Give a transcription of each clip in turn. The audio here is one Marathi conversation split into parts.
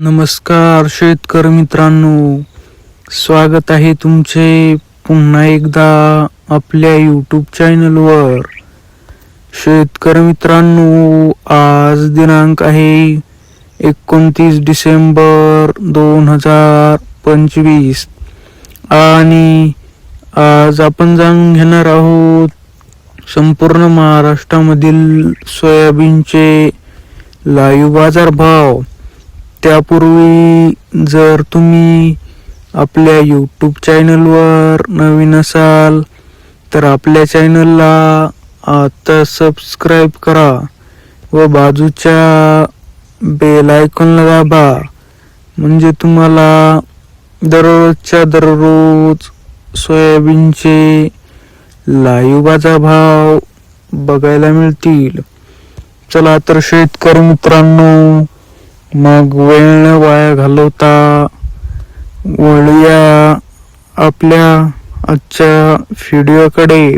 नमस्कार शेतकरी मित्रांनो स्वागत आहे तुमचे पुन्हा एकदा आपल्या यूट्यूब चॅनलवर शेतकरी मित्रांनो आज दिनांक आहे एकोणतीस डिसेंबर दोन हजार पंचवीस आणि आज आपण जाणून घेणार आहोत संपूर्ण महाराष्ट्रामधील सोयाबीनचे लाईव्ह बाजार भाव त्यापूर्वी जर तुम्ही आपल्या यूट्यूब चॅनलवर नवीन असाल तर आपल्या चॅनलला आता सबस्क्राईब करा व बाजूच्या बेल आयकॉनला दाबा. म्हणजे तुम्हाला दररोजच्या दररोज सोयाबीनचे लाईव्ह बाजार भाव बघायला मिळतील. चला तर शेतकरी मित्रांनो मग वेळ न वाया घालवता वळूया आपल्या आजच्या व्हिडिओकडे.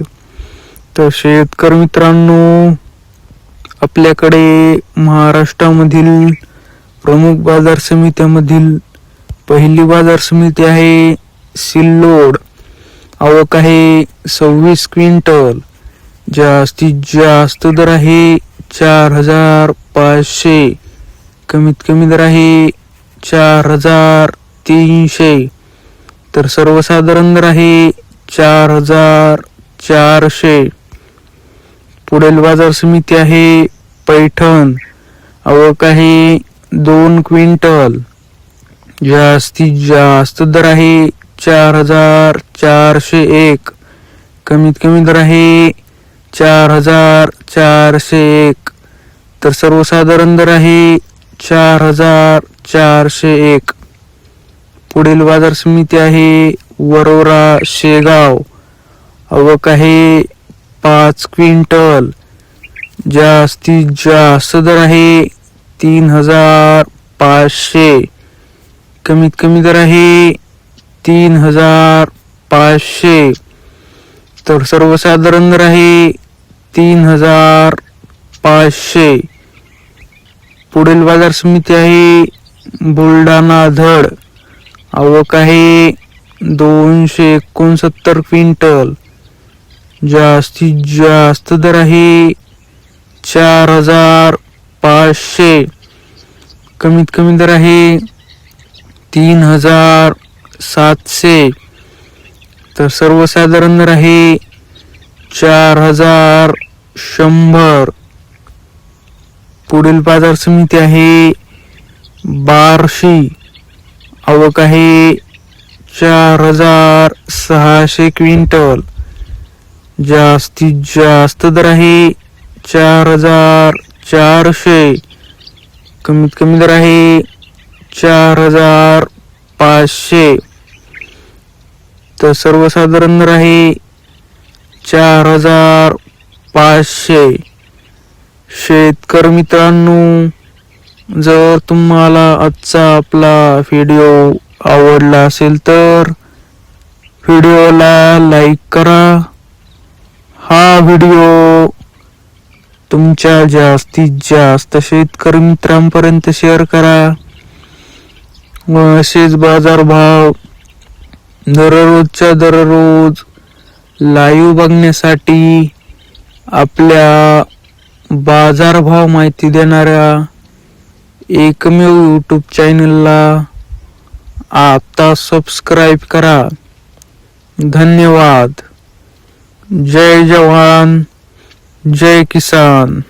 तर शेतकरी मित्रांनो आपल्याकडे महाराष्ट्रामधील प्रमुख बाजार समित्यामधील पहिली बाजार समिती आहे सिल्लोड. आवक आहे सव्वीस क्विंटल. जास्तीत जास्त दर आहे चार हजार पाचशे. कमीत कमी दर आहे चार हजार तीनशे. तर सर्वसाधारण दर आहे चार हजार चारशे. पुढील बाजार समिती आहे पैठण. आवक आहे दोन क्विंटल. जास्तीत जास्त दर आहे चार हजार चारशे एक. कमीत कमी दर आहे चार हजार चारशे एक. तर सर्वसाधारण दर आहे चार हजार चारशे एक. पुढील बाजार समिती आहे वरोरा शेगाव. अवक आहे पाच क्विंटल. जास्तीत जास्त दर आहे तीन हजार पाचशे. कमीत कमी दर आहे तीन हजार पाचशे. तर सर्वसाधारण दर आहे तीन हजार पाचशे. पुढील बाजार समिती आहे बुलढाणा धड. आवक आहे दोनशे एकोणसत्तर क्विंटल. जास्तीत जास्त दर आहे चार हजार पाचशे. कमीत कमी दर आहे तीन हजार सातशे. तर सर्वसाधारण दर आहे चार हजार शंभर. पुढील बाजार समिती आहे. बारशी. आवक आहे चार हजार सहाशे क्विंटल. जास्तीत जास्त दर आहे चार हजार चारशे. कमीत कमी दर आहे चार हजार पाचशे. तर सर्वसाधारण दर आहे चार हजार पाचशे. शेतकरी मित्रांनो जर तुम्हाला आजचा आपला व्हिडिओ आवडला असेल तर व्हिडिओला लाईक करा. हा व्हिडिओ तुमच्या जास्तीत जास्त शेतकरी मित्रांपर्यंत शेअर करा. व असेच बाजारभाव दररोजच्या दररोज लाईव्ह बघण्यासाठी आपल्या बाजारभाव माहिती देणाऱ्या एकमेव यूट्यूब चॅनलला आता सबस्क्राईब करा. धन्यवाद. जय जवान जय किसान.